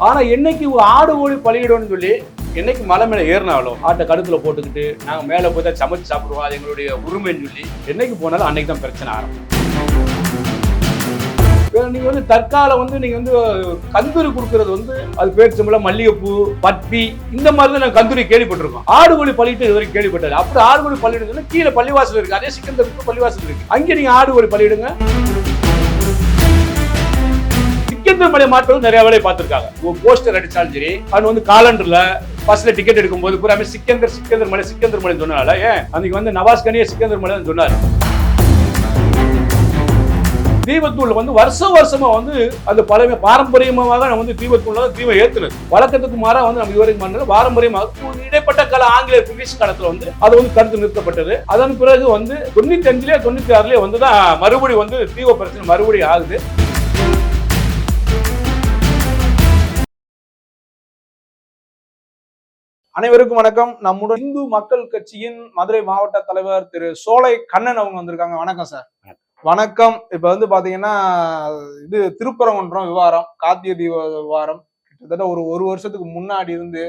ஆனா என்னைக்கு ஆடு ஓடி பழகிடும்னு சொல்லி என்னைக்கு மலை மேல ஏறினாலும் ஆட்டை கழுத்துல போட்டுக்கிட்டு நாங்க மேல போய் தான் சமைச்சு சாப்பிடுவோம். அது எங்களுடைய உரிமைன்னு சொல்லி என்னைக்கு போனாலும் அன்னைக்கு தான் பிரச்சனை ஆரம்பம் நீங்கள் நீங்க வந்து தற்கால வந்து நீங்க வந்து கந்தூரி கொடுக்கறது வந்து அது பேர் சம்பளம் மல்லிகைப்பூ பத்தி இந்த மாதிரி தான் நாங்கள் கந்தூரி கேள்விப்பட்டிருக்கோம். ஆடு கோழி பள்ளிட்டு இதுவரைக்கும் கேள்விப்பட்டது அப்படி ஆடு கோழி பள்ளிடுறது கீழே பள்ளிவாசல் இருக்கு. அதே சிக்கந்தருக்கு பள்ளிவாசல் இருக்கு. அங்கே நீங்க ஆடு கோழி பள்ளிடுங்க சிக்கந்தர் மலை மாற்றம் நிறைய வேலையை பார்த்திருக்காங்க. ஒரு போஸ்டர் அடிச்சாலும் சரி அது வந்து காலண்டர்ல பஸ்ல டிக்கெட் எடுக்கும்போது பூரா சிக்கந்தர் சிக்கந்தர் மலை சிக்கந்தர் மலை சொன்னால ஏன்? அன்னைக்கு வந்து நவாஸ் கனியே சிக்கந்தர் மலை சொன்னாரு. தீபத்தூள் வந்து வருஷம் வருஷமா வந்து அந்த பழைய பாரம்பரியமாக நம்ம வந்து தீபத்தூள் தான் தீபம் ஏத்துனது. வழக்கத்துக்கு மாறா வந்து நம்ம இதுவரைக்கும் பண்ணது பாரம்பரியமாக இடைப்பட்ட கால ஆங்கிலேய பிரிட்டிஷ் காலத்துல வந்து அது வந்து கருத்து நிறுத்தப்பட்டது. அதன் பிறகு வந்து தொண்ணூத்தி அஞ்சுலயே தொண்ணூத்தி ஆறுலயே வந்து தான் மறுபடியும் வந்து தீப பிரச்சனை மறுபடியும் ஆகுது. அனைவருக்கும் வணக்கம். நம்முடன் இந்து மக்கள் கட்சியின் மதுரை மாவட்ட தலைவர் திரு சோலை கண்ணன் அவங்க வந்திருக்காங்க. வணக்கம் சார். வணக்கம். இப்ப வந்து பாத்தீங்கன்னா இது திருப்பரங்குன்றம் விவாரம் கார்த்திகை தீப விவாரம் கிட்டத்தட்ட ஒரு ஒரு வருஷத்துக்கு முன்னாடி இருந்து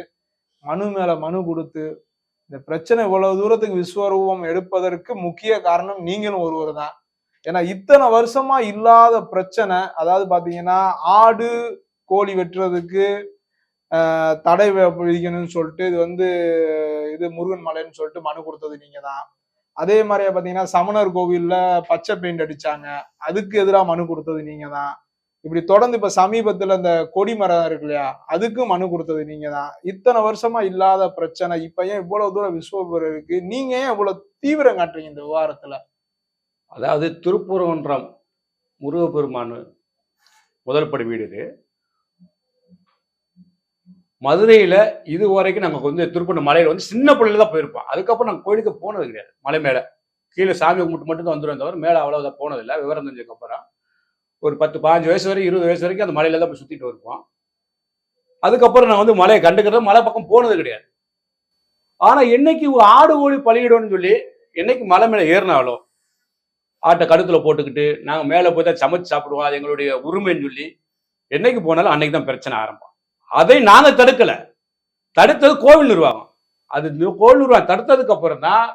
மனு மேல மனு கொடுத்து இந்த பிரச்சனை இவ்வளவு தூரத்துக்கு விஸ்வரூபம் எடுப்பதற்கு முக்கிய காரணம் நீங்களும் ஒருவர் தான். ஏன்னா இத்தனை வருஷமா இல்லாத பிரச்சனை அதாவது பாத்தீங்கன்னா ஆடு கோழி வெட்டுறதுக்கு தடை விதிக்கணும்னு சொல்லிட்டு இது வந்து இது முருகன் மலைன்னு சொல்லிட்டு மனு கொடுத்தது நீங்க தான் அதே மாதிரியே பாத்தீங்கன்னா சமணர் கோவில்ல பச்சை பெயிண்ட் அடிச்சாங்க. அதுக்கு எதிராக மனு கொடுத்தது நீங்க தான் இப்படி தொடர்ந்து இப்ப சமீபத்துல இந்த கொடி மரம் இருக்கு இல்லையா அதுக்கும் மனு கொடுத்தது நீங்க தான் இத்தனை வருஷமா இல்லாத பிரச்சனை இப்ப ஏன் இவ்வளவு தூரம் விஸ்வபுரம் இருக்கு நீங்க ஏன் இவ்வளவு தீவிரம் காட்டுறீங்க இந்த விவகாரத்துல? அதாவது திருப்பூரகுன்றம் முருகப்பெருமான் முதல் படி வீடு மதுரையில் இது வரைக்கும் நாங்கள் வந்து திருப்பண்ண மலையில் வந்து சின்ன பிள்ளையில தான் போயிருப்போம். அதுக்கப்புறம் நாங்கள் கோயிலுக்கு போனது கிடையாது மலை மேலே. கீழே சாமி கும்பிட்டு மட்டும் தான் வந்துடும் தவிர மேலே அவ்வளவுதான் போனதில்லை விவரம் தெரிஞ்சதுக்கப்புறம் ஒரு பத்து பாஞ்சு வயசு வரைக்கும் இருபது வயசு வரைக்கும் அந்த மலையில தான் போய் சுற்றிட்டு இருப்போம் அதுக்கப்புறம் நான் வந்து மலையை கண்டுக்கிறது மலை பக்கம் போனது கிடையாது. ஆனால் என்னைக்கு ஆடு ஓடி பழியிடும்னு சொல்லி என்னைக்கு மலை மேலே ஏறினாலோ ஆட்டை கழுத்தில் போட்டுக்கிட்டு நாங்கள் மேலே போய் தான் சமைச்சு சாப்பிடுவோம். அது எங்களுடைய உரிமைன்னு சொல்லி என்னைக்கு போனாலும் அன்னைக்கு தான் பிரச்சனை ஆரம்பம். அதை நாங்க தடுக்கல. தடுத்தது கோவில் நிர்வாகம். அது கோவில் நிர்வாகம் தடுத்ததுக்கு அப்புறம் தான்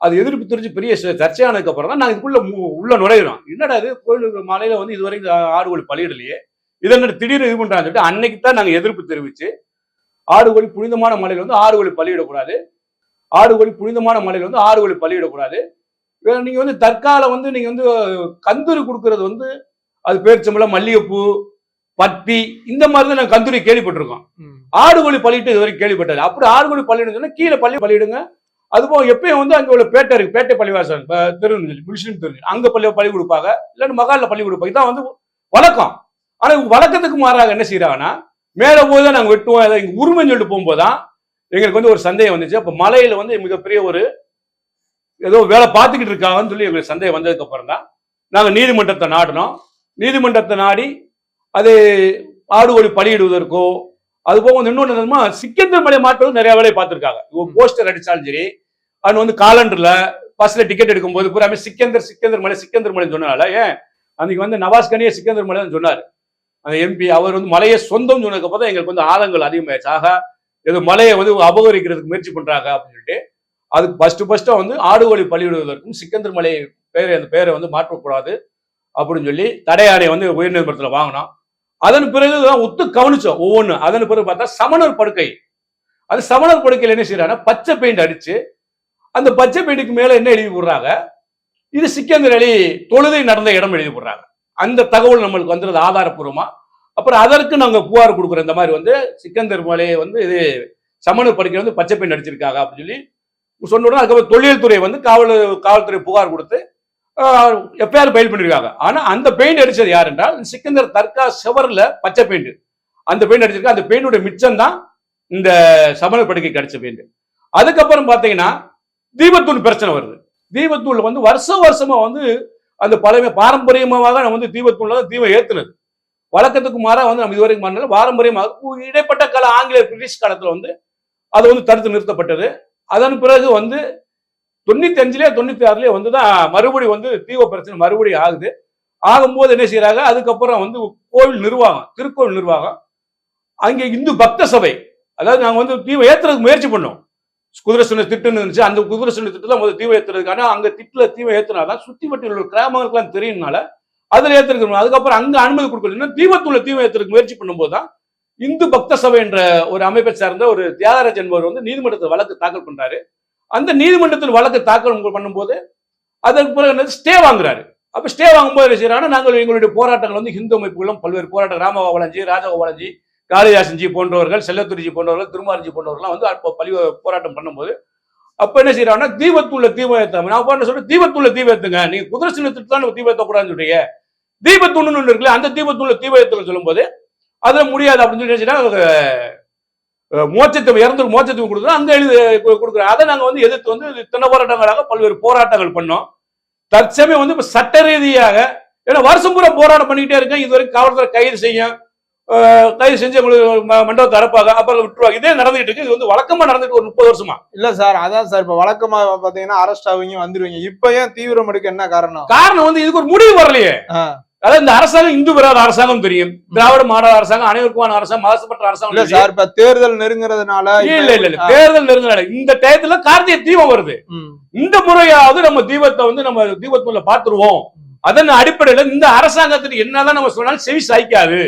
அது எதிர்ப்பு தெரிஞ்சு பெரிய சர்ச்சையானதுக்கு அப்புறம் தான் நாங்கள் இதுக்குள்ள உள்ள நுழையிறோம். என்னடா இது? கோவில் மலையில வந்து இது வரைக்கும் ஆடு கோழி பலியிடலையே இதென்ன திடீர்னு இது பண்றான்னு சொல்லிட்டு அன்னைக்கு தான் நாங்கள் எதிர்ப்பு தெரிவிச்சு ஆடு கோழி புனிதமான மலையில வந்து ஆடு கோழி பலியிடக்கூடாது ஆடு கோழி புனிதமான மலையில வந்து ஆடு கோழி பலியிடக்கூடாது நீங்க வந்து தற்கால வந்து நீங்க வந்து கந்தூரி கொடுக்கறது வந்து அது பேர் சம்பளம் மல்லிகைப்பூ பத்தி இந்த மாதிரி தான் நாங்க கந்தூரி கேள்விப்பட்டிருக்கோம். ஆடு கோழி பள்ளிட்டு இது வரைக்கும் கேள்விப்பட்டது அப்படி ஆடு கோழி பள்ளிடுன்னு சொன்னா கீழே பள்ளி பள்ளிடுங்க அதுபோக எப்பயும் வந்து அங்க உள்ள பேட்டை இருக்கு. பேட்டை பள்ளிவாசல் திருநெல்வேலி முஸ்லீம் திருநெல்வேலி அங்க பள்ளி பள்ளி கொடுப்பாங்க. இல்லைன்னு மகால்ல பள்ளி கொடுப்பாங்க. இதான் வந்து வழக்கம். ஆனா இவங்க வழக்கத்துக்கு மாறாக என்ன செய்யறாங்கன்னா மேல போய் தான் நாங்க வெட்டுவோம். ஏதோ எங்க உரிமைன்னு சொல்லிட்டு போகும்போது தான் எங்களுக்கு வந்து ஒரு சந்தேகம் வந்துச்சு. அப்ப மலையில வந்து மிகப்பெரிய ஒரு ஏதோ வேலை பார்த்துக்கிட்டு இருக்காங்கன்னு சொல்லி எங்களுக்கு சந்தேகம் வந்ததுக்கு அப்புறம் தான் நாங்க நீதிமன்றத்தை நாடினோம். நீதிமன்றத்தை நாடி அது ஆடு கோழி பலியிடுவதற்கோ அது போக வந்து இன்னொன்று என்னதுமா சிக்கந்தர் மலை மாற்றம் நிறைய வேலையை பார்த்துருக்காங்க. போஸ்டர் அடிச்சாலும் சரி அது வந்து காலண்டர்ல பஸ்ல டிக்கெட் எடுக்கும்போது பூராமே சிக்கந்தர் சிக்கந்தர் மலை சிக்கந்தர் மலை சொன்னனால ஏன்? அன்னைக்கு வந்து நவாஸ் கனியே சிக்கந்தர் மலை சொன்னார். அந்த எம்பி அவர் வந்து மலையை சொந்தம் சொன்னதுக்கு அப்புறம் தான் எங்களுக்கு வந்து ஆதங்கள் அதிகமாயிடுச்சு. ஆக ஏதோ மலையை வந்து அபகரிக்கிறதுக்கு முயற்சி பண்றாங்க அப்படின்னு சொல்லிட்டு அதுக்கு ஃபர்ஸ்ட் ஃபர்ஸ்டா வந்து ஆடு கோழி பலியிடுவதற்கும் சிக்கந்தர் மலை பேரை அந்த பேரை வந்து மாற்றக்கூடாது அப்படின்னு சொல்லி தடையாணை வந்து உயர்நீதிமன்றத்தில் வாங்கினோம். அதன் பிறகு தான் ஒத்து கவனிச்சோம் ஒவ்வொன்று அதன் பிறகு பார்த்தா சமணர் படுக்கை. அது சமணர் படுக்கையில் என்ன செய்யறாங்கன்னா பச்சை பெயிண்ட் அடிச்சு அந்த பச்சை பெயிண்டுக்கு மேல என்ன எழுதி போடுறாங்க? இது சிக்கந்தர் அலி தொழுகை நடந்த இடம் எழுதி போடுறாங்க. அந்த தகவல் நம்மளுக்கு வந்துடுது ஆதாரப்பூர்வமா. அப்புறம் அதற்கு நாங்கள் புகார் கொடுக்குறோம். இந்த மாதிரி வந்து சிக்கந்தர் மலையை வந்து இது சமணர் படுக்கை வந்து பச்சை பெயிண்ட் அடிச்சிருக்காங்க அப்படின்னு சொல்லி சொன்ன உடனே அதுக்கப்புறம் தொழில்துறை வந்து காவல் காவல்துறை புகார் கொடுத்து எஃப்ஐஆர் ஃபைல் பண்ணிருக்காங்க. ஆனா அந்த பெயிண்ட் அடிச்சது யார் என்றால் சிக்கந்தர் தர்கா செவர்ல பச்சை பெயிண்ட் அந்த பெயிண்ட் அடிச்சிருக்கா. அந்த பெயிண்டோட மிச்சம் தான் இந்த சமண படுக்கை கிடைச்ச பெயிண்ட் அதுக்கப்புறம் பாத்தீங்கன்னா தீபத்தூள் பிரச்சனை வருது. தீபத்தூள் வந்து வருஷம் வருஷமா வந்து அந்த பழமை பாரம்பரியமாக நம்ம வந்து தீபத்தூள்ல தீபம் ஏத்துனது. வழக்கத்துக்கு மாறா வந்து நம்ம இதுவரைக்கும் மாறினால பாரம்பரியமாக இடைப்பட்ட கால ஆங்கில பிரிட்டிஷ் காலத்துல வந்து அது வந்து தடுத்து நிறுத்தப்பட்டது. அதன் பிறகு வந்து தொண்ணூத்தி அஞ்சுலயே தொண்ணூத்தி ஆறுலயே வந்து தான் மறுபடி வந்து தீவ பிரச்சனை மறுபடியும் ஆகுது. ஆகும்போது என்ன செய்யறாங்க அதுக்கப்புறம் வந்து கோவில் நிர்வாகம் திருக்கோவில் நிர்வாகம் அங்கே இந்து பக்த சபை. அதாவது நாங்கள் வந்து தீவை ஏத்துறதுக்கு முயற்சி பண்ணோம். குதிரை சுண்ண திட்டுன்னு இருந்துச்சு. அந்த குதிரை சுண்ண திட்டு தான் முதல்ல தீவை ஏத்துறதுக்கான அங்கே திட்டில் தீவை ஏத்துனாதான் சுத்தி மட்டும் உள்ள கிராமங்களுக்குலாம் தெரியும்னால அதில் ஏற்றுக்கணும் அதுக்கப்புறம் அங்கே அனுமதி கொடுக்கணும் தீபத்துள்ள தீவை ஏற்றுறதுக்கு முயற்சி பண்ணும்போது தான் இந்து பக்த சபை என்ற ஒரு அமைப்பை சார்ந்த ஒரு தியாகராஜ் என்பவர் வந்து நீதிமன்றத்தில் வழக்கு தாக்கல் பண்றாரு. அந்த நீதிமன்றத்தில் வழக்கு தாக்கல் பண்ணும்போது அதற்கு பிறகு ஸ்டே வாங்குறாரு. அப்போ ஸ்டே வாங்கும்போது என்ன செய்யறாங்கன்னா நாங்கள் எங்களுடைய போராட்டங்கள் வந்து ஹிந்து அமைப்புகளும் பல்வேறு போராட்டம் ராமகோபாலஞ்சி ராஜகோபாலஞ்சி காளிதாசன்ஜி போன்றவர்கள் செல்லத்துறிஜி போன்றவர்கள் திருமாரஞ்சி போன்றவர்கள்லாம் வந்து அப்போ பழி போராட்டம் பண்ணும்போது அப்போ என்ன செய்யறாங்கன்னா தீபத்துள்ள தீபம் ஏத்தாம நான் அப்ப என்ன சொல்றேன் தீபத்துள்ள தீபம் ஏத்துங்க. நீங்க குதிரை சின்னத்துக்கு தான் தீபம் ஏத்தக்கூடாதுன்னு சொல்றீங்க. தீபத்துன்னு ஒன்று இருக்குல்ல அந்த தீபத்துள்ள தீபம் ஏத்துங்க சொல்லும்போது அதுல முடியாது அப்படின்னு சொல்லி நினைச்சுன்னா மோட்சத்தை இறந்து மோட்சத்துக்கு கொடுக்குறோம் அங்க எழுதி கொடுக்குறோம் அதை நாங்க வந்து எதிர்த்து வந்து தின போராட்டங்களாக பல்வேறு போராட்டங்கள் பண்ணோம். தற்சமயம் வந்து இப்ப சட்ட ரீதியாக ஏன்னா வருஷம் பூரா போராட்டம் பண்ணிக்கிட்டே இருக்கேன். இது வரைக்கும் காவல்துறை கைது செய்யும். கைது செஞ்சு உங்களுக்கு மண்டபத்தை அறப்பாங்க அப்புறம் விட்டுருவாங்க. இதே நடந்துகிட்டு இருக்கு. இது வந்து வழக்கமா நடந்துட்டு ஒரு முப்பது வருஷமா. இல்ல சார் அதான் சார். இப்ப வழக்கமா பாத்தீங்கன்னா அரெஸ்ட் ஆவீங்க வந்துருவீங்க. இப்ப ஏன் தீவிரம் எடுக்க என்ன காரணம்? காரணம் வந்து இதுக்கு ஒரு முடிவு வரலையே. அதாவது இந்த அரசாங்கம் இந்து விரோத அரசாங்கம் தெரியும். திராவிட மாடல் அரசாங்கம் அனைவருக்குமான அரசாங்கம் மதசப்பட்ட அரசாங்கம் இல்ல தெரியும். சார் இப்ப தேர்தல் நெருங்குறதுனால இல்ல இல்ல இல்ல. தேர்தல் நெருங்கினால இந்த டயத்துல கார்த்திகை தீபம் வருது. இந்த முறையாவது நம்ம தீபத்தை வந்து நம்ம தீபத்துள்ள பாத்துருவோம் அதன் அடிப்படையில இந்த அரசாங்கத்துக்கு என்னதான் நம்ம சொன்னாலும் செவி சாய்க்காது.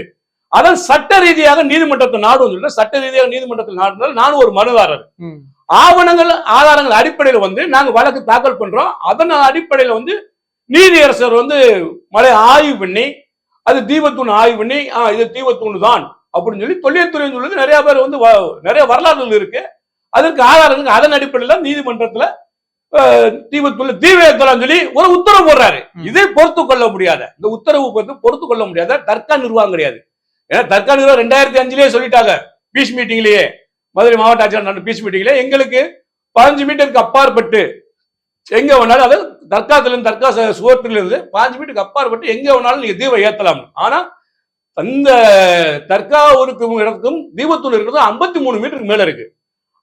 அதான் சட்ட ரீதியாக நீதிமன்றத்தை நாடும் சொல்லிட்டு சட்ட ரீதியாக நீதிமன்றத்தில் நாடுனால் நானும் ஒரு மனுதாரர். ஆவணங்கள் ஆதாரங்கள் அடிப்படையில் வந்து நாங்க வழக்கு தாக்கல் பண்றோம். அதன் அடிப்படையில் வந்து நீதியரசர் வந்து மலை ஆய்வு பண்ணி அது தீபத்தூண் ஆய்வு பண்ணி ஆ இது தீபத்தூண் தான் அப்படின்னு சொல்லி தொழில்துறை சொல்லுது நிறைய பேர் வந்து நிறைய வரலாறுகள் இருக்கு. அதற்கு ஆதாரங்கள் அதன் அடிப்படையில் நீதிமன்றத்துல தீபத்துள்ள தீபேத்தலாம் சொல்லி ஒரு உத்தரவு போடுறாரு. இதை பொறுத்து கொள்ள முடியாத இந்த உத்தரவு பொறுத்து பொறுத்து கொள்ள முடியாத தர்கா நிர்வாகம் கிடையாது. ஏன்னா தர்கா நிர்வாகம் ரெண்டாயிரத்தி அஞ்சுலயே சொல்லிட்டாங்க பீஸ் மீட்டிங்லயே மதுரை மாவட்ட ஆட்சியர் நடந்த பீஸ் மீட்டிங்ல எங்களுக்கு பதினஞ்சு மீட்டருக்கு அப்பாற்பட்டு எங்க வேணாலும் அது தர்காத்துலேருந்து தர்கா சுவற்றிலிருந்து இருந்து பாஞ்சு வீட்டுக்கு அப்பாற்பட்டு எங்கே வேணாலும் நீங்கள் தீபம் ஏத்தலாம். ஆனா அந்த தர்கா இருக்கும் இடத்துக்கும் தீபத்தூள் இருக்கிறதும் ஐம்பத்தி மூணு மீட்டருக்கு மேல இருக்கு.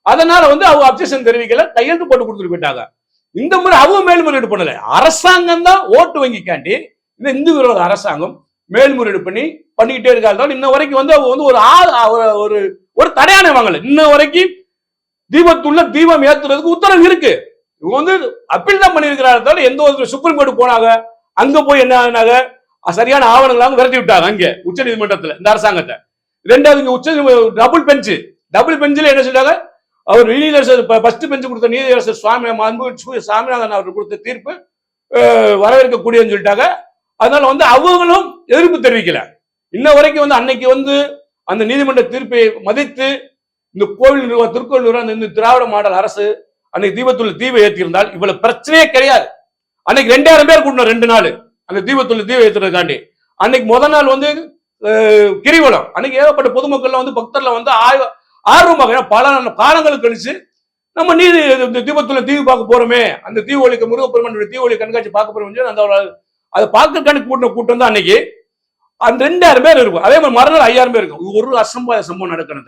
அதனால வந்து அவங்க அப்செஷன் தெரிவிக்கல கையெழுத்து போட்டு கொடுத்துட்டு போயிட்டாங்க. இந்த முறை அவங்க மேல்முறையீடு பண்ணல. அரசாங்கம் தான் ஓட்டு வங்கிக்காண்டி இந்த இந்து விரோத அரசாங்கம் மேல்முறையீடு பண்ணி பண்ணிக்கிட்டே இருக்காங்க. இன்ன வரைக்கும் வந்து அவங்க வந்து ஒரு ஆள் ஒரு- ஒரு தடையான வாங்கலை. வாங்கல இன்ன வரைக்கும் தீபத்துள்ள தீபம் ஏத்துறதுக்கு உத்தரவு இருக்கு. இவங்க வந்து அப்பீல் தான் பண்ணியிருக்கிறாரு. எந்த ஒரு சுப்ரீம் கோர்ட் போனாங்க அங்க போய் என்ன ஆனாங்க? சரியான ஆவணங்களாக விரட்டி விட்டாங்க அங்கே உச்ச நீதிமன்றத்தில் இந்த அரசாங்கத்தை. ரெண்டாவது இங்க உச்ச டபுள் பெஞ்சு டபுள் பெஞ்சில் என்ன சொல்றாங்க? அவர் நீதியரசர் ஃபர்ஸ்ட் பெஞ்சு கொடுத்த நீதியரசர் சுவாமி அன்பு சாமிநாதன் அவர் கொடுத்த தீர்ப்பு வரவேற்கக்கூடியன்னு சொல்லிட்டாங்க. அதனால வந்து அவங்களும் எதிர்ப்பு தெரிவிக்கல. இன்ன வரைக்கும் வந்து அன்னைக்கு வந்து அந்த நீதிமன்ற தீர்ப்பை மதித்து இந்த கோவில் நிர்வாக திருக்கோவில் நிர்வாகம் இந்த- இந்த திராவிட மாடல் அரசு அன்னைக்கு தீபத்துள்ள தீவை ஏற்றிருந்தால் இவ்வளவு பிரச்சனையே கிடையாது. அன்னைக்கு ரெண்டாயிரம் பேர் கூட்டணும் ரெண்டு நாள். அந்த தீபத்துள்ள தீபம் ஏற்றுறதுக்காண்டி அன்னைக்கு முதல் நாள் வந்து கிரிவலம். அன்னைக்கு ஏகப்பட்ட பொதுமக்கள்லாம் வந்து பக்தர்ல வந்து ஆய்வு ஆர்வமாக பல காலங்களுக்கு கழிச்சு நம்ம நீதி இந்த தீபத்துல தீவு பார்க்க போறோமே. அந்த தீவு ஒழிக்க முருகப்பெருமனுடைய தீவு ஒளி கண்காட்சி பார்க்க போறோம் அந்த அதை பார்க்கறதுக்கான கூட்டின கூட்டம் தான் அன்னைக்கு. அந்த ரெண்டாயிரம் பேர் இருக்கும். அதே மாதிரி மறுநாள் ஐயாயிரம் பேர் இருக்கும். ஒரு அசம்பாத சம்பவம் நடக்கிற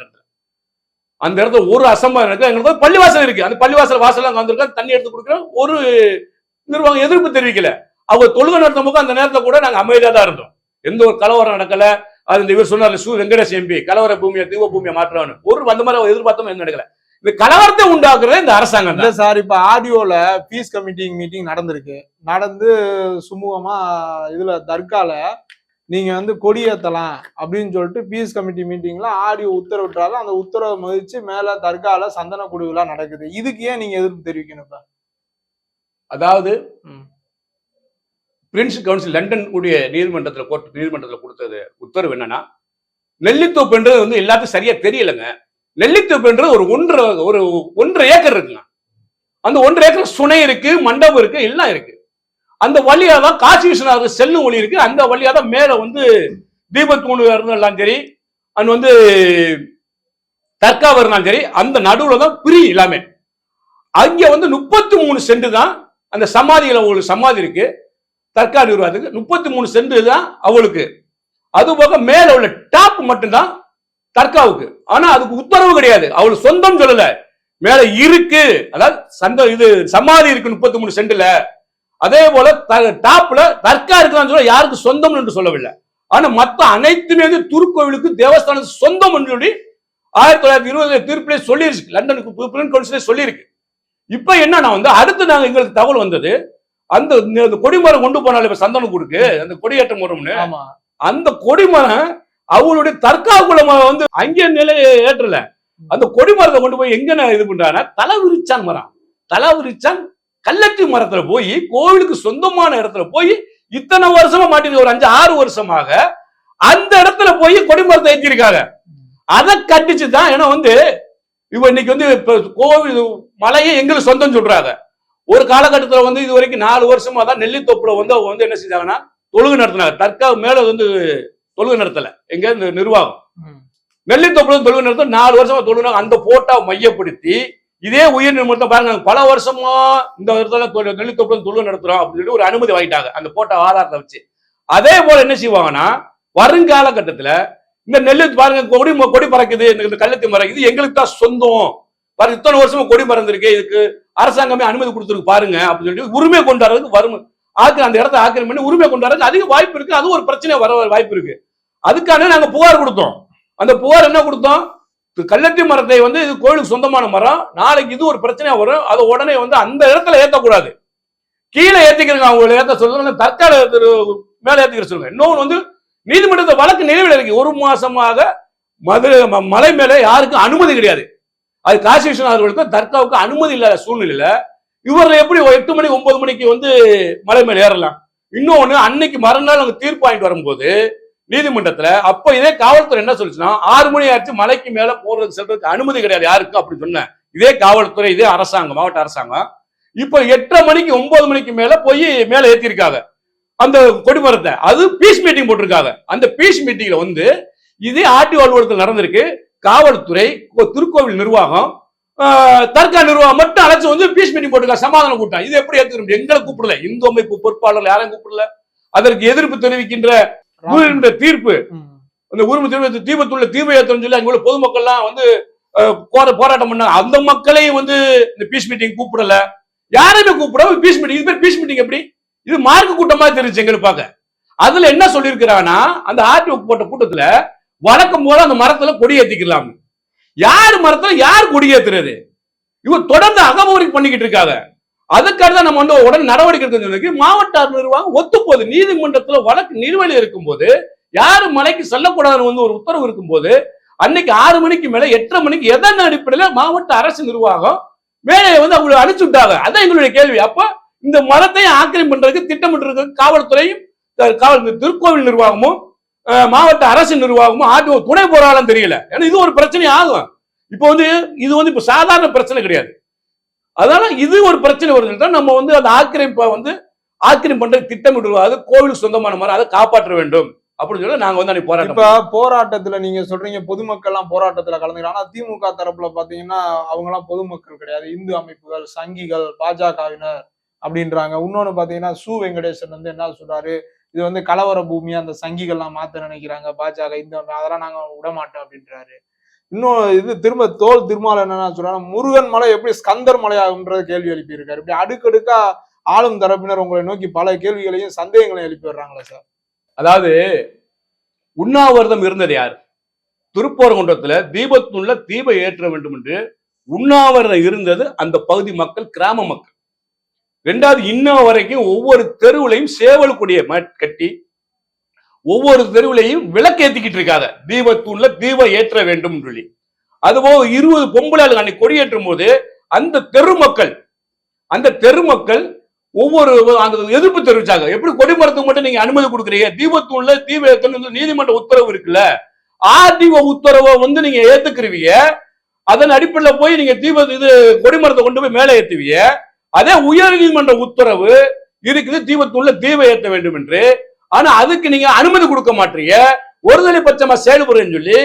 அந்த இடத்துல ஒரு அசம்பாதம் இருக்கு. எங்களுக்கு பள்ளிவாசல் இருக்கு. அந்த பள்ளிவாசல் வாசல் அங்க வந்திருக்கோம் தண்ணி எடுத்து கொடுக்குறோம் ஒரு நிர்வாகம் எதிர்ப்பு தெரிவிக்கல. அவங்க தொழுகை நடத்தும் போது அந்த நேரத்தில் கூட நாங்கள் அமைதியாக தான் இருந்தோம். எந்த ஒரு கலவரம் நடக்கல. அது இந்த இவர் சொன்னார் சு வெங்கடேஷ் எம்பி கலவர பூமியை தீவ பூமியை மாற்றணும் ஒரு அந்த மாதிரி எதிர்பார்த்தோம் எதுவும் நடக்கல. இந்த கலவரத்தை உண்டாக்குறது இந்த அரசாங்கம் இல்ல சார் இப்ப ஆடியோல பீஸ் கமிட்டிங் மீட்டிங் நடந்திருக்கு. நடந்து சுமூகமா இதுல தர்கால நீங்க வந்து கொடியேத்தலாம் அப்படின்னு சொல்லிட்டு பீஸ் கமிட்டி மீட்டிங்ல ஆடியோ உத்தரவிட்டாரு அந்த உத்தரவை மதிச்சு மேல தர்கால சந்தன குடி விழா நடக்குது. இதுக்கு ஏன் நீங்க எதிர்ப்பு தெரிவிக்கணும் அதாவது. பிரின்ஸ் கவுன்சில் லண்டன் கூடிய நீதிமன்றத்தில் கோர்ட் நீதிமன்றத்தில் கொடுத்தது உத்தரவு என்னன்னா நெல்லித்தோப்புன்றது வந்து எல்லாத்துக்கும் சரியா தெரியலங்க. நெல்லித்தோப்புன்றது ஒரு ஒன்றரை ஒரு ஒன்றரை ஏக்கர் இருக்குங்க. அந்த ஒன்றரை ஏக்கர் சுனை இருக்கு மண்டபம் இருக்கு எல்லாம் இருக்கு. அந்த வழியா தான் காசி விஸ்வநாதர் செல்லும் ஒளி இருக்கு. அந்த வழியா தான் மேல வந்து தீபத்தூணு இருந்தாலும் சரி அண்ட் வந்து தற்காவ இருந்தாலும் சரி அந்த நடுவுல தான் பிரி எல்லாமே. அங்க வந்து முப்பத்தி மூணு சென்ட் தான் அந்த சமாதியில ஒரு சமாதி இருக்கு. தர்கா நிர்வாகத்துக்கு முப்பத்தி மூணு சென்ட் தான் அவளுக்கு. அது போக மேல உள்ள டாப் மட்டும்தான் தர்காவுக்கு. ஆனா அதுக்கு உத்தரவு கிடையாது. அவள் சொந்தம் சொல்லல. மேல இருக்கு. அதாவது சந்த இது சமாதி இருக்கு முப்பத்தி மூணு சென்ட்ல. அதே போல டாப்ல தற்கா இருக்குன்னு சொல்ல யாருக்கு சொந்தம் என்று சொல்லவில்லை. ஆனா மத்த அனைத்துமே வந்து திருக்கோவிலுக்கு தேவஸ்தானம் சொந்தம் சொல்லி ஆயிரத்தி தொள்ளாயிரத்தி இருபதுல தீர்ப்பிலே சொல்லிருச்சு லண்டனுக்கு பிரிண்ட் கவுன்சிலே சொல்லியிருக்கு. இப்ப என்னன்னா வந்து அடுத்து நாங்க எங்களுக்கு தகவல் வந்தது அந்த கொடிமரம் கொண்டு போனாலும் இப்ப சந்தனம் கொடுக்கு அந்த கொடியேற்றம் வரும்னு. ஆமா. அந்த கொடிமரம் அவங்களுடைய தற்காப்புல வந்து அங்கே நிலை ஏற்றல. அந்த கொடிமரத்தை கொண்டு போய் எங்க இது பண்றாங்கன்னா தலவிரிச்சான் மரம். தலவிரிச்சான் கல்லட்டி மரத்துல போய் கோவிலுக்கு சொந்தமான இடத்துல போய் இத்தனை வருஷமா மாட்டிருக்கு ஒரு அஞ்சு ஆறு வருஷமாக அந்த இடத்துல போய் கொடிமரத்தை ஏற்றிருக்காங்க அதை கட்டிச்சு தான் ஏன்னா வந்து இவ இன்னைக்கு வந்து கோவில் மலையே எங்களுக்கு சொந்தம் சொல்றாங்க. ஒரு காலகட்டத்துல வந்து இது வரைக்கும் நாலு வருஷமா தான் நெல்லித்தோப்புல வந்து அவங்க வந்து என்ன செஞ்சாங்கன்னா தொழுகு நடத்தினாங்க. தற்கா மேல வந்து தொழுகு நடத்தல. எங்க இந்த நிர்வாகம். நெல்லித்தோப்புல தொழுகு நடத்த நாலு வருஷமா தொழுகு அந்த போட்டோ மையப்படுத்தி இதே உயிர் நிறுவனத்தை பாருங்க. பல வருஷமா இந்த இடத்துல தொழு- நெல்லித்தோப்புல தொழில் நடத்துறோம் அப்படின்னு சொல்லி ஒரு அனுமதி வாங்கிட்டாங்க. அந்த போட்ட ஆதாரத்தை வச்சு. அதே போல என்ன செய்வாங்கன்னா வருங்காலகட்டத்துல இந்த நெல்லு பாருங்க கொடி கொடி பறக்குது இந்த இந்த கள்ளத்தி மரம் இது எங்களுக்கு தான் சொந்தம். பாருங்க இத்தனை வருஷமா கொடி மறந்துருக்கு இதுக்கு அரசாங்கமே அனுமதி கொடுத்துருக்கு பாருங்க அப்படின்னு சொல்லி உரிமை கொண்டாடுறதுக்கு வரும். ஆக்கு அந்த இடத்த ஆக்கிரம் பண்ணி உரிமை கொண்டாடுறதுக்கு அதிக வாய்ப்பு இருக்கு. அது ஒரு பிரச்சனை வர வாய்ப்பு இருக்கு. அதுக்கான நாங்க புகார் கொடுத்தோம். அந்த புகார் என்ன கொடுத்தோம்? கல்லட்டி மரத்தை வந்து இது கோயிலுக்கு சொந்தமான மரம். நாளைக்கு இது ஒரு பிரச்சனையா வரும். அதை உடனே வந்து அந்த இடத்துல ஏத்தக்கூடாது. கீழே ஏத்திக்கிறங்க அவங்க. ஏத்த சொல்லுங்க தற்கால மேல ஏத்திக்கிற சொல்லுங்க இன்னொன்று வந்து நீதிமன்றத்தை வழக்கு நிலவில் இருக்கு. ஒரு மாசமாக மதுரை ம- மலை மேல யாருக்கும் அனுமதி கிடையாது. அது காசி விஸ்வநாதர்களுக்கு தர்காவுக்கு அனுமதி இல்லாத சூழ்நிலையில இவர்கள் எப்படி ஒரு எட்டு மணி ஒன்பது மணிக்கு வந்து மலை மேல ஏறலாம்? இன்னொன்று அன்னைக்கு மறுநாள் அவங்க தீர்ப்பு வரும்போது நீதிமன்றத்துல அப்ப இதே காவல்துறை என்ன சொல்லுச்சுன்னா ஆறு மணி ஆச்சு மலைக்கு மேல போறதுக்கு செல்றதுக்கு அனுமதி கிடையாது. யாருக்கும் அப்படி சொன்னேன் இதே காவல்துறை இதே அரசாங்கம் மாவட்ட அரசாங்கம். இப்ப எட்டரை மணிக்கு ஒன்பது மணிக்கு மேல போய் மேல ஏத்திருக்காங்க. அந்த கொடிமரத்தை. அது பீஸ் மீட்டிங் போட்டிருக்காங்க. அந்த பீஸ் மீட்டிங்ல வந்து இதே ஆர்டி அலுவலகத்தில் நடந்திருக்கு. காவல்துறை திருக்கோவில் நிர்வாகம் தர்கா நிர்வாகம் மட்டும் அழைச்சு வந்து பீஸ் மீட்டிங் போட்டிருக்காங்க. சமாதானம் கூட்டம் இது எப்படி ஏற்றுக்க முடியும்? எங்களை கூப்பிடல. இந்து அமைப்பு பொறுப்பாளர்கள் யாரையும் கூப்பிடல. அதற்கு எதிர்ப்பு தெரிவிக்கின்ற உயர்நீதிமன்ற தீர்ப்பு. அந்த உரிமை தீர்வு தீபத்துள்ள தீப ஏத்தம் சொல்லி அங்க உள்ள பொதுமக்கள்லாம் வந்து போரா- போராட்டம் பண்ணாங்க. அந்த மக்களையும் வந்து இந்த பீஸ் மீட்டிங் கூப்பிடல. யாரையுமே கூப்பிடாம பீஸ் மீட்டிங் இது பேர் பீஸ் மீட்டிங் எப்படி? இது மார்க்க கூட்டமா தெரிஞ்சு எங்களுக்கு பார்க்க அதுல என்ன சொல்லியிருக்கிறாங்கன்னா அந்த ஆர்டிஓ போட்ட கூட்டத்துல வழக்கம் போல அந்த மரத்துல கொடி ஏத்திக்கலாம் யார் மரத்துல யார் கொடி ஏத்துறது? இவங்க தொடர்ந்து அகமோரி பண்ணிக்கிட்டு இருக்காங்க. அதுக்காக தான் நம்ம வந்து உடனே நடவடிக்கை எடுக்கணும்னு சொல்லி மாவட்ட நிர்வாகம் ஒத்து போகுது நீதிமன்றத்துல வழக்கு நிலுவையில் இருக்கும்போது யாரு மலைக்கு செல்லக்கூடாதுன்னு வந்து ஒரு உத்தரவு இருக்கும்போது அன்னைக்கு ஆறு மணிக்கு மேல எட்டரை மணிக்கு எதன் அடிப்படையில மாவட்ட அரசு நிர்வாகம் வேலையை வந்து அவங்களை அனுப்பிச்சு விட்டாங்க? அதான் எங்களுடைய கேள்வி. அப்போ இந்த மரத்தையும் ஆக்கிரமி பண்றதுக்கு திட்டமிட்டு காவல்துறையும் காவல் திருக்கோவில் நிர்வாகமும் மாவட்ட அரசு நிர்வாகமும் ஆட்டு துணை போறாலும் தெரியல. ஏன்னா இது ஒரு பிரச்சனை ஆகும். இப்போ வந்து இது வந்து இப்போ சாதாரண பிரச்சனை கிடையாது. அதனால இது ஒரு பிரச்சனை வருதுன்னா நம்ம வந்து அந்த ஆக்கிரமிப்பை வந்து ஆக்கிரமி பண்றதுக்கு திட்டமிடுவாது கோவில் சொந்தமான மாதிரி அதை காப்பாற்ற வேண்டும். அப்படின்னு சொல்லி நாங்க வந்து அன்னைக்கு போராட்டம் இப்ப போராட்டத்துல நீங்க சொல்றீங்க பொதுமக்கள் எல்லாம் போராட்டத்துல கலந்துக்கிறாங்க. ஆனா திமுக தரப்புல பாத்தீங்கன்னா அவங்க எல்லாம் பொதுமக்கள் கிடையாது. இந்து அமைப்புகள் சங்கிகள் பாஜகவினர் அப்படின்றாங்க. இன்னொன்னு பாத்தீங்கன்னா சு வெங்கடேசன் வந்து என்ன சொல்றாரு? இது வந்து கலவர பூமியா? அந்த சங்கிகள்லாம் மாத்த நினைக்கிறாங்க. பாஜக இந்து அதெல்லாம் நாங்க விட மாட்டோம் அப்படின்றாரு. இன்னும் இது திரும்ப தோல் திருமால் என்ன சொல்றாங்க முருகன் மலை எப்படி ஸ்கந்தர் மலையாகும்ன்றது கேள்வி எழுப்பியிருக்காரு. இப்படி அடுக்கடுக்கா ஆளும் தரப்பினர் உங்களை நோக்கி பல கேள்விகளையும் சந்தேகங்களையும் எழுப்பி வர்றாங்களா சார். அதாவது உண்ணாவிரதம் இருந்தது யார்? திருப்பரங்குன்றத்துல தீபத்துள்ள தீப ஏற்ற வேண்டும் என்று உண்ணாவிரதம் இருந்தது அந்த பகுதி மக்கள் கிராம மக்கள். ரெண்டாவது இன்ன வரைக்கும் ஒவ்வொரு தெருவுலையும் சேவல் கொடியை கட்டி ஒவ்வொரு தெருவுலையும் விளக்கு ஏத்திக்கிட்டு இருக்காங்க தீபத்தூண்ல தீபம் ஏற்ற வேண்டும் சொல்லி. அதுபோக இருபது பொம்பளை ஆளுங்க அன்னைக்கு கொடியேற்றும் போது அந்த தெரு மக்கள் அந்த தெரு மக்கள் ஒவ்வொரு அந்த எதிர்ப்பு தெரிவிச்சாங்க. எப்படி கொடிமரத்துக்கு மட்டும் நீங்க அனுமதி கொடுக்குறீங்க? தீபத்தூண்ல தீப ஏத்தணும் நீதிமன்ற உத்தரவு இருக்குல்ல? ஆர்டிஓ உத்தரவை வந்து நீங்க ஏத்துக்கிறவிய அதன் அடிப்படையில போய் நீங்க தீப இது கொடிமரத்தை கொண்டு போய் மேலே ஏத்துவீங்க. அதே உயர் நீதிமன்ற உத்தரவு இருக்குது. தீபத்துள்ள தீப ஏற்ற வேண்டும் என்று. ஆனா அதுக்கு நீங்க அனுமதி கொடுக்க மாட்டீங்க. ஒருதலை பட்சமா செயல்படுறேன்னு சொல்லி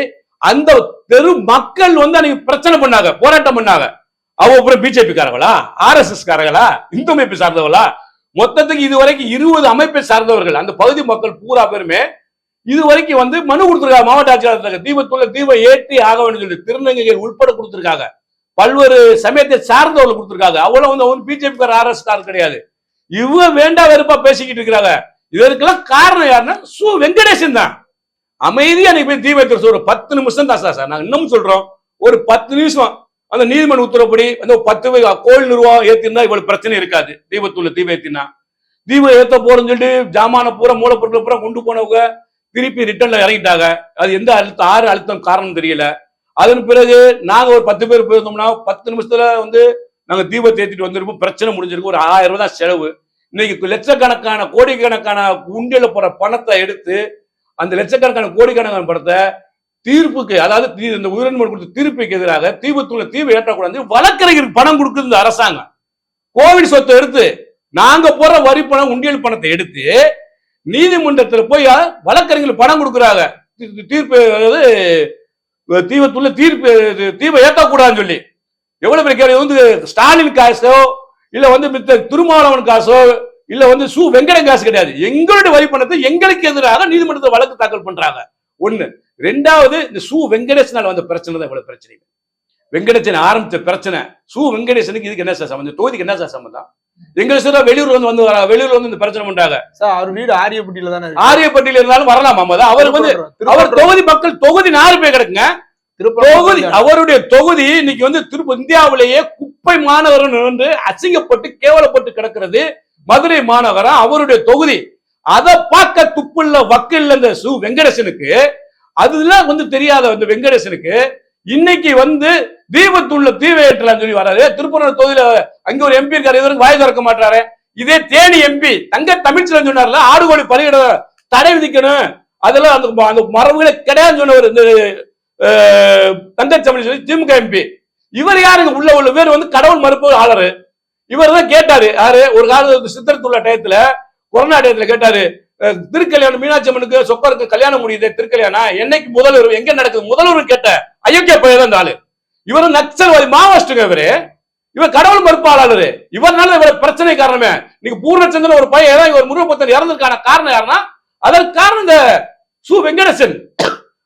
அந்த தெரு மக்கள் வந்து அன்னைக்கு பிரச்சனை பண்ணாங்க போராட்டம் பண்ணாங்க. அவங்க அப்புறம் பிஜேபி காரங்களா ஆர்எஸ்எஸ் காரங்களா இந்து அமைப்பை சார்ந்தவங்களா? மொத்தத்துக்கு இது வரைக்கும் இருபது அமைப்பை சார்ந்தவர்கள் அந்த பகுதி மக்கள் பூரா பேருமே இது வரைக்கும் வந்து மனு கொடுத்துருக்காங்க. மாவட்ட ஆட்சியாளர் தீபத்துள்ள தீபம் ஏற்றி ஆக வேண்டும் சொல்லி திருநங்கைகள் உட்பட கொடுத்துருக்காங்க. பல்வேறு சமயத்தை சார்ந்தவர்கள் கொடுத்துருக்காங்க. அவ்வளவு வந்து அவங்க பிஜேபி கார ஆர்எஸ் கிடையாது. இவங்க வேண்டாம் வெறுப்பா பேசிக்கிட்டு இருக்கிறாங்க. இதற்கெல்லாம் காரணம் யாருன்னா சு வெங்கடேசன் தான். அமைதியாக அன்னைக்கு போய் தீபத்தை ஒரு பத்து நிமிஷம் தான் சார் சார். நாங்கள் இன்னும் சொல்றோம். ஒரு பத்து நிமிஷம் அந்த நீதிமன்ற உத்தரவுப்படி அந்த பத்து கோயில் நிர்வாகம் ஏத்திருந்தா இவ்வளவு பிரச்சனை இருக்காது. தீபத்தூள் தீபம் ஏற்றினா தீபம் ஏற்ற போறோம்னு சொல்லிட்டு ஜாமான பூரா மூலப்பொருட்கள் பூரா கொண்டு போனவங்க திருப்பி ரிட்டர்ன்ல இறங்கிட்டாங்க. அது எந்த அழுத்தம் ஆறு அழுத்தம் காரணம் தெரியல. அதன் பிறகு நாங்க ஒரு பத்து பேர் போயிருந்தோம்னா பத்து நிமிஷத்துல வந்து நாங்க தீபத்தை ஏற்றிட்டு வந்திருப்போம். பிரச்சனை முடிஞ்சிருக்கு ஒரு ஆயிரம் ரூபாய் தான் செலவு. இன்னைக்கு லட்சக்கணக்கான கோடிக்கணக்கான உண்டியல போற பணத்தை எடுத்து அந்த லட்சக்கணக்கான கோடிக்கணக்கான பணத்தை தீர்ப்புக்கு அதாவது தீ- இந்த உயிரிழந்தவர்கள் கொடுத்த தீர்ப்புக்கு எதிராக தீபத்துள்ள தீவு ஏற்றக்கூடாது வழக்கறிஞருக்கு பணம் கொடுக்குது இந்த அரசாங்கம். கோவிட் சொத்தை எடுத்து நாங்க போற வரி பணம் உண்டியல் பணத்தை எடுத்து நீதிமன்றத்தில் போய் வழக்கறிஞர்கள் பணம் கொடுக்குறாங்க. தீர்ப்பு அதாவது தீபத்துள்ள தீர்ப்பு தீபம் ஏற்றக்கூடாதுன்னு சொல்லி. எவ்வளவு பெரிய கேள்வி வந்து ஸ்டாலின் காசோ இல்ல வந்து மித்த திருமாவளவன் காசோ இல்ல வந்து சு வெங்கடன் காசு கிடையாது. எங்களுடைய வரி பணத்தை எங்களுக்கு எதிராக நீதிமன்றத்தில் வழக்கு தாக்கல் பண்றாங்க. ஒண்ணு. ரெண்டாவது இந்த சு வெங்கடேசனால வந்த பிரச்சனை தான் இவ்வளவு பிரச்சனை. வெங்கடேசன் ஆரம்பிச்ச பிரச்சனை சு வெங்கடேசனுக்கு இதுக்கு என்ன சார் சம்பந்தம்? தொகுதிக்கு என்ன சார் சம்பந்தம்? எங்க சார் வெளியூர் வந்து வந்து வர- வெளியூர் வந்து இந்த பிரச்சனை பண்றாங்க. சார் அவர் வீடு ஆரியப்பட்டியில தானே. ஆரியப்பட்டியில இருந்தாலும் வரலாம் அம்மா? அவர் வந்து. அவர் தொகுதி மக்கள் தொகுதி நாலு பேர் கிடக்குங்க. தொகுதி அவருடைய தொகுதி இன்னைக்கு வந்து திருப்ப இந்தியாவிலேயே குப்பை மாணவர்கள் வந்து அசிங்கப்பட்டு கேவலப்பட்டு கிடக்கிறது மதுரை மாநகரம் அவருடைய தொகுதி. அதை பார்க்க துப்புள்ள வக்கில்ல இந்த சு வெங்கடேசனுக்கு அதுலாம் வந்து தெரியாத வந்து வெங்கடேசனுக்கு இன்னைக்கு வந்து தீபத்துள்ள தீவையற்றலாம் சொல்லி வராரு. திருப்பூர் தொகுதியில அங்க ஒரு எம்பி இருக்காரு இவருக்கு வாய் திறக்க மாட்டாரு. இதே தேனி எம்பி தங்க தமிழ்ச்செல்வன் சொன்னார்ல ஆடுகோடி பலியிட தடை விதிக்கணும். அதெல்லாம் அந்த அந்த மரபுகளே கிடையாதுன்னு சொன்னவர் இந்த தங்க தங்கச்சமணி சொல்லி திமுக எம்பி இவர் யாருங்க உள்ள உள்ள பேர் வந்து கடவுள் மறுப்பு ஆளரு. இவர் தான் கேட்டாரு. யாரு? ஒரு காலத்துல சித்திரத்துள்ள டயத்துல கொரோனா டயத்துல கேட்டாரு திருக்கல்யாணம் மீனாட்சி அம்மனுக்கு சொப்பருக்கு கல்யாணம் முடியுது திருக்கல்யாணம் என்னைக்கு முதல்வர் எங்க நடக்குது? முதல்வர் கேட்ட அயோக்கிய பையன் அந்த ஆளு. இவர் நக்சல்வாதி மாவோஸ்டுங்க இவரு. இவர் கடவுள் மறுப்பாளர் இவர்னால இவர் பிரச்சனை காரணமே நீங்க பூர்ணச்சந்திரன் ஒரு பையன் ஏதாவது ஒரு முருகப்பத்தன் இறந்ததுக்கான காரணம் யாருன்னா அதற்கு காரணம் இந்த சு வெங்கடேசன்.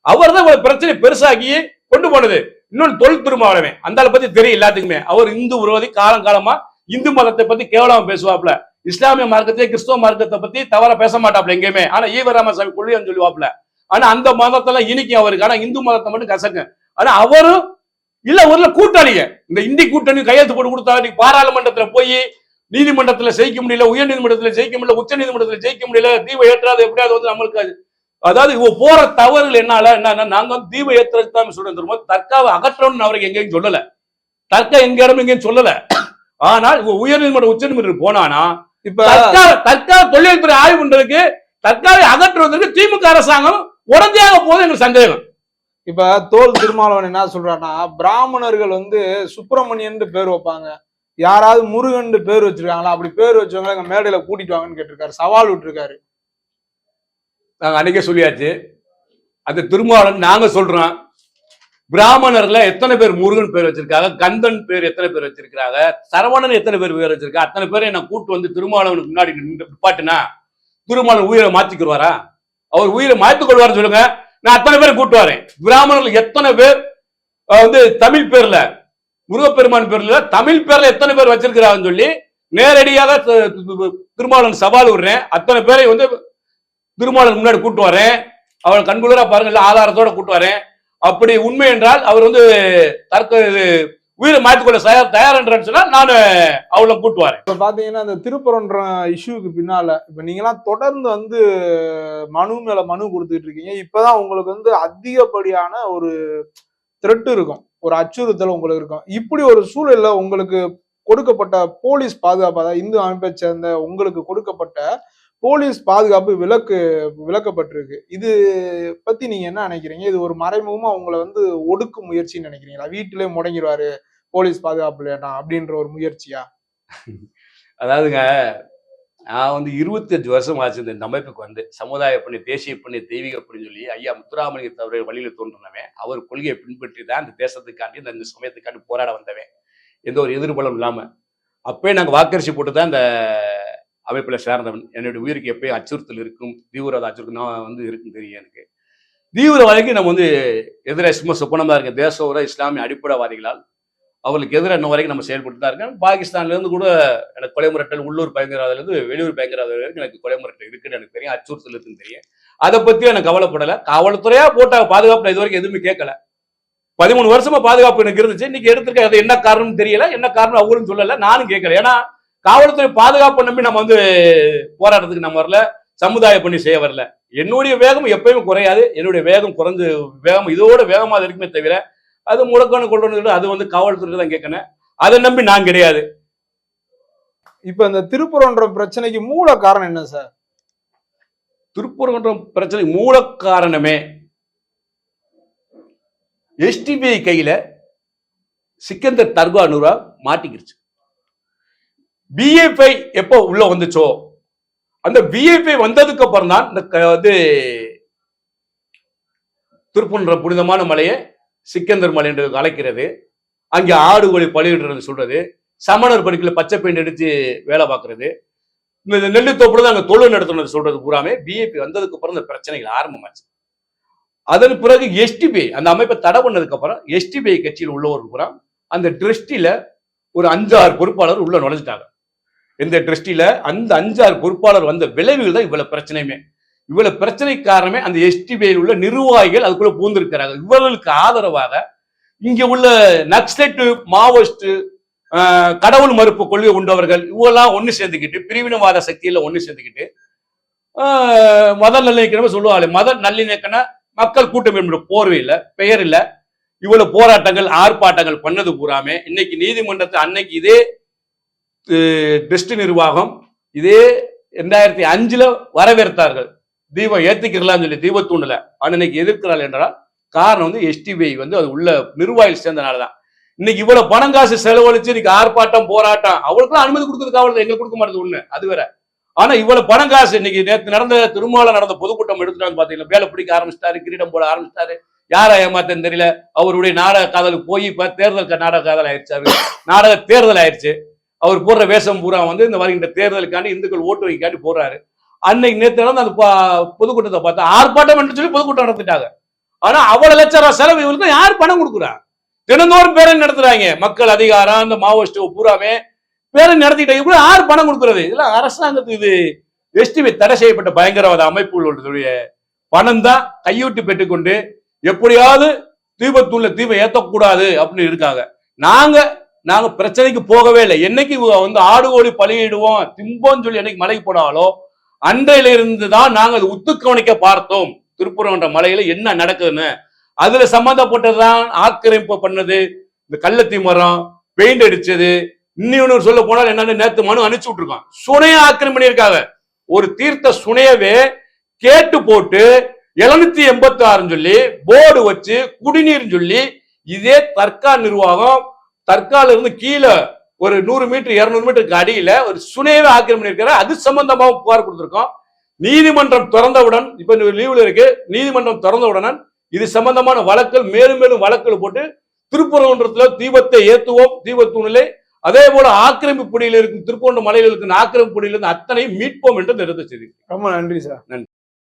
அவர் தான் இவ்வளவு பிரச்சனை பெருசாக்கி கொண்டு போனது. இன்னொன்று தொல் திருமாவளவன் அந்த பத்தி தெரியும் எல்லாத்துக்குமே. அவர் இந்து விரோதி காலம் காலமா இந்து மதத்தை பத்தி கேவலமா பேசுவாப்ல இஸ்லாமிய மார்க்கத்தையும் கிறிஸ்தவ மார்க்கத்தை பத்தி தவறா பேச மாட்டாப்ல எங்கேயுமே. ஆனா ஈவராமசாமி கொள்கைன்னு சொல்லுவாப்ல ஆனா அந்த மதத்தெல்லாம் இனிக்கும் அவருக்கு. ஆனா இந்து மதத்தை மட்டும் கசங்க ஆனா அவரும் இல்ல ஒரு கூட்டாளிங்க. இந்த இந்தி கூட்டணி கையெழுத்து போட்டு கொடுத்தா நீ பாராளுமன்றத்துல போய் நீதிமன்றத்துல ஜெயிக்க முடியல உயர் நீதிமன்றத்துல ஜெயிக்க முடியல உச்ச நீதிமன்றத்துல ஜெயிக்க முடியல தீப ஏற்றாது எப்படியாவது வந்து நம்மளுக்கு அதாவது இவ போற தவறுகள் என்னால என்னன்னா நாங்க வந்து தீப ஏற்றுறதுக்கு தான் சொல்றோம் தெரியுமா? தற்காவை அகற்றணும்னு அவருக்கு எங்கேயும் சொல்லல. தற்கா எங்க இடம் எங்கேயும் சொல்லல. ஆனால் இவ உயர் நீதிமன்றம் உச்ச நீதிமன்றம் போனானா இப்ப தற்கால தற்கால தொழில்துறை ஆய்வு பண்றதுக்கு தற்காவை அகற்றுவதற்கு திமுக அரசாங்கம் உடந்தையாக போது எங்களுக்கு சந்தேகம். இப்ப தோல் திருமாவளவன் என்ன சொல்றாருன்னா பிராமணர்கள் வந்து சுப்பிரமணியன் பேர் வைப்பாங்க. யாராவது முருகன் பேர் வச்சிருக்காங்களா? அப்படி பேர் வச்சவங்க எங்க மேடையில கூட்டிட்டு வாங்கன்னு கேட்டிருக்காரு சவால் விட்டுருக்காரு. நாங்கள் அன்னைக்கே சொல்லியாச்சு. அந்த திருமாவளவன் நாங்க சொல்றோம். பிராமணர்ல எத்தனை பேர் முருகன் பேர் வச்சிருக்காங்க கந்தன் பேர் எத்தனை பேர் வச்சிருக்காங்க சரவணன் எத்தனை பேர் பேர் வச்சிருக்காங்க அத்தனை பேரை நான் கூட்டு வந்து திருமாவளவனுக்கு முன்னாடி நின்று நிப்பாட்டுனா திருமாவளவன் உயிரை மாத்திக்கிடுவாரா? அவர் உயிரை மாத்திக் கொள்வார்னு சொல்லுங்க. நான் அத்தனை பேரை கூட்டு வரேன். பிராமணர்கள் எத்தனை பேர் வந்து தமிழ் பேர்ல முருகப்பெருமான் பேர்ல தமிழ் பேர்ல எத்தனை பேர் வச்சிருக்கிறாங்கன்னு சொல்லி நேரடியாக திருமாவளவன் சவால் விடுறேன். அத்தனை பேரை வந்து திருமாவளவன் முன்னாடி கூட்டு வரேன். அவள் கண்குளிரா பாருங்க ஆதாரத்தோட கூட்டு வரேன். அப்படி உண்மை என்றால் அவர் வந்து தற்க உயிரை மாற்றிக்கொள்ள தயார் தயார் என்றான்னு சொன்னா நான் அவளை கூட்டு வரேன். இப்ப பாத்தீங்கன்னா இந்த திருப்பரன்ற இஷ்யூக்கு பின்னால இப்ப நீங்களாம் தொடர்ந்து வந்து மனு மேல மனு கொடுத்துட்டு இருக்கீங்க. இப்பதான் உங்களுக்கு வந்து அதிகப்படியான ஒரு த்ரெட் இருக்கும். ஒரு அச்சுறுத்தல் உங்களுக்கு இருக்கும். இப்படி ஒரு சூழல்ல உங்களுக்கு கொடுக்கப்பட்ட போலீஸ் பாதுகாப்பாக இந்து அமைப்பை சேர்ந்த உங்களுக்கு கொடுக்கப்பட்ட போலீஸ் பாதுகாப்பு விலக்கு விலக்கப்பட்டிருக்கு. இது பத்தி நீங்க என்ன நினைக்கிறீங்க? இது ஒரு மறைமுகமா அவங்கள வந்து ஒடுக்கும் முயற்சின்னு நினைக்கிறீங்களா? வீட்டிலே முடங்கிடுவாரு போலீஸ் பாதுகாப்பு இல்லையா அப்படின்ற ஒரு முயற்சியா? அதாவதுங்க நான் வந்து இருபத்தஞ்சு வருஷம் ஆச்சு இந்த அமைப்புக்கு வந்து. சமுதாய பணி தேசிய பணி தெய்வீக பணி சொல்லி ஐயா முத்துராமலிங்க தவிர வழியில தோன்றினவன். அவர் கொள்கையை பின்பற்றி தான் இந்த தேசத்துக்காண்டி இந்த சமயத்துக்காண்டி போராட வந்தவன். எந்த ஒரு எதிர்பலம் இல்லாமல் அப்பயே நாங்கள் வாக்கரிசி போட்டு தான் இந்த அமைப்பில் சேர்ந்தவன். என்னுடைய உயிருக்கு எப்பயும் அச்சுறுத்தல் இருக்கும் தீவிரவாத அச்சுறுத்தல் நான் வந்து இருக்கும் தெரியும் எனக்கு. தீவிரவாதிக்கு நம்ம வந்து எதிராக சும்மா சொப்பனமா இருக்க தேச இஸ்லாமிய அடிப்படைவாதிகளால் அவர்களுக்கு எதிராக இன்ன வரைக்கும் நம்ம செயல்பட்டு தான் இருக்கோம். பாகிஸ்தான்லேருந்து கூட எனக்கு கொலை மிரட்டல் உள்ளூர் பயங்கரவாதிலேருந்து வெளியூர் பயங்கரவாதி வரைக்கும் எனக்கு கொலை மிரட்டல் இருக்குன்னு எனக்கு தெரியும். அச்சுறுத்தல் இருக்குன்னு தெரியும். அதை பற்றியும் எனக்கு கவலைப்படலை. காவல்துறையா போட்டால் பாதுகாப்பு இது வரைக்கும் எதுவுமே கேட்கல. பதிமூணு வருஷமா பாதுகாப்பு எனக்கு இருந்துச்சு. இன்னைக்கு எடுத்துருக்க அது என்ன காரணம்னு தெரியல. என்ன காரணம் அவங்களும் சொல்லலை. நானும் கேட்கல. ஏன்னா காவல்துறை பாதுகாப்பு நம்பி நம்ம வந்து போராட்டத்துக்கு நம்ம வரல சமுதாய பணி செய்ய வரல. என்னுடைய வேகம் எப்பயுமே குறையாது. என்னுடைய வேகம் குறைஞ்சு வேகம் இதோட வேகமா அது இருக்குமே தவிர அது முடக்கணும் கொண்டு வந்து அது வந்து காவல்துறை தான் கேட்கணும் அதை நம்பி நான் கிடையாது. இப்ப இந்த திருப்பரங்குன்றம் பிரச்சனைக்கு மூல காரணம் என்ன சார்? திருப்பரங்குன்றம் பிரச்சனை மூல காரணமே எஸ்டிபிஐ கையில சிக்கந்தர் தர்கா நூரா மாட்டிக்கிருச்சு. பிஎஃப்ஐ எப்போ உள்ள வந்துச்சோ அந்த பிஎஃப்ஐ வந்ததுக்கு அப்புறம் தான் இந்த க- வந்து திருப்பூன்ற புனிதமான மலையை சிக்கந்தர் மலை என்று அழைக்கிறது. அங்கே ஆடு கோழி பழியிடுறது சொல்றது. சமணர் படுக்கல பச்சை பெயிண்ட் அடிச்சு வேலை பார்க்கறது. இந்த நெல்லுத்தோப்புல தான் அங்க தொழில் நடத்துனது சொல்றது பூராமே. பிஏபி வந்ததுக்கு அப்புறம் இந்த பிரச்சனைகள் ஆரம்பமாச்சு. அதன் பிறகு எஸ்டிபிஐ அந்த அமைப்பை தடை பண்ணதுக்கு அப்புறம் எஸ்டிபிஐ கட்சியில் உள்ளவர் பூரா அந்த ட்ரஸ்டில ஒரு அஞ்சாறு பொறுப்பாளர் உள்ள நுழைஞ்சிட்டாங்க. இந்த ட்ரஸ்டில அந்த அஞ்சாறு பொறுப்பாளர் வந்த விளைவுகள் தான் இவ்வளவு பிரச்சனையுமே. இவ்வளவு பிரச்சனை காரணமே அந்த எஸ்டிபிஐயில் உள்ள நிர்வாகிகள் அதுக்குள்ள பூந்திருக்கிறாங்க இவர்களுக்கு ஆதரவாக இங்க உள்ள நக்சலைட் மாவோயிஸ்ட் கடவுள் மறுப்பு கொள்கை கொண்டவர்கள் இவெல்லாம் ஒன்று சேர்ந்துக்கிட்டு பிரிவினவாத சக்தியில ஒன்று சேர்ந்துக்கிட்டு மத நல்லிணக்கமே சொல்லுவாங்க மத நல்லிணக்கன மக்கள் கூட்டம் என்ற இல்லை பெயர் இல்லை. இவ்வளவு போராட்டங்கள் ஆர்ப்பாட்டங்கள் பண்ணது பூராமே இன்னைக்கு நீதிமன்றத்தை அன்னைக்கு இதே டெஸ்ட் நிர்வாகம் இதே ரெண்டாயிரத்தி அஞ்சுல வரவேற்றார்கள். தீபம் ஏத்திக்கிறலாம்னு சொல்லி தீபத்தூண்டுல ஆனா இன்னைக்கு எதிர்க்கிறாள் என்றால் காரணம் வந்து எஸ்டிபிஐ வந்து அது உள்ள நிர்வாகிகள் சேர்ந்தனால தான் இன்னைக்கு இவ்வளவு பணம் காசு செலவழிச்சு இன்னைக்கு ஆர்ப்பாட்டம் போராட்டம் அவங்களுக்குலாம் அனுமதி கொடுக்கறதுக்கு அவளுக்கு எங்களுக்கு கொடுக்க மாட்டேது ஒண்ணு அது வேற. ஆனா இவ்வளவு பணம் காசு இன்னைக்கு நேற்று நடந்த திருமால நடந்த பொதுக்கூட்டம் எடுத்துட்டு வந்து பாத்தீங்கன்னா வேலை பிடிக்க ஆரம்பிச்சிட்டாரு கிரீடம் போட ஆரம்பிச்சிட்டாரு. யாரை ஏமாத்தன்னு தெரியல அவருடைய நாடக காதலுக்கு போய் இப்ப தேர்தல் நாடக காதல் ஆயிடுச்சு நாடக தேர்தல் ஆயிடுச்சு. அவர் போடுற வேஷம் பூரா வந்து இந்த வருகின்ற தேர்தலுக்காண்டி இந்துக்கள் ஓட்டு வைக்காண்டி போடுறாரு. அன்னைக்கு நேற்று நடந்த அந்த பொதுக்கூட்டத்தை பார்த்தா ஆர்ப்பாட்டம் என்று சொல்லி பொதுக்கூட்டம் நடத்திட்டாங்க. ஆனா அவ்வளவு லட்சம் ரூபாய் செலவு இவருக்கு யார் பணம் கொடுக்குறா தினந்தோறும் பேரணி நடத்துறாங்க. மக்கள் அதிகாரம் இந்த மாவோயிஸ்டோ பூராமே பேரணி நடத்திட்டு இவ்வளவு யார் பணம் கொடுக்கறது? இதெல்லாம் அரசாங்கத்துக்கு இது எஸ்டிவி தடை செய்யப்பட்ட பயங்கரவாத அமைப்புகளுடைய பணம் தான் கையூட்டி பெற்றுக்கொண்டு எப்படியாவது தீபத்தூள்ல தீபம் ஏத்தக்கூடாது அப்படின்னு இருக்காங்க. நாங்க நாங்க பிரச்சனைக்கு போகவே இல்லை. என்னைக்கு வந்து ஆடு ஓடி பலியிடுவோம் திம்போன்னு சொல்லி என்னைக்கு மலைக்கு போனாலோ அன்றையிலிருந்து தான் நாங்கள் அது உத்து கவனிக்க பார்த்தோம் திருப்புரம்ன்ற மலையில என்ன நடக்குதுன்னு. அதுல சம்பந்தப்பட்டதுதான் ஆக்கிரமிப்பு பண்ணது. இந்த கள்ளத்தி மரம் பெயிண்ட் அடிச்சது. இன்னொன்னு சொல்ல போனால் என்னன்னு நேத்து மனு அனுப்பிச்சு விட்டுருக்கோம் சுனைய ஆக்கிரமி பண்ணியிருக்காங்க. ஒரு தீர்த்த சுனையவே கேட்டு போட்டு எழுநூத்தி எண்பத்தி ஆறுன்னு சொல்லி போர்டு வச்சு குடிநீர்னு சொல்லி இதே தற்கா நிர்வாகம் தற்கால இருந்து கீழே ஒரு நூறு மீட்டர் இருநூறு மீட்டருக்கு அடியில ஒரு சுனையவே ஆக்கிரமி பண்ணியிருக்காரு. அது சம்பந்தமா புகார் கொடுத்திருக்கோம். நீதிமன்றம் திறந்தவுடன் இப்ப லீவ்ல இருக்கு. நீதிமன்றம் திறந்தவுடன் இது சம்பந்தமான வழக்குகள் மேலும் மேலும் வழக்குகள் போட்டு திருப்பரங்குன்றத்துல தீபத்தை ஏத்துவோம். தீபத்தூணிலே அதே போல ஆக்கிரமிப்பு பிடியில் இருக்கும் திருப்பூர் மலையில் இருக்கும் ஆக்கிரமிப்பு பிடியிலிருந்து அத்தனையும் மீட்போம் என்று தெரிவித்த செய்தி ரொம்ப நன்றி சார்.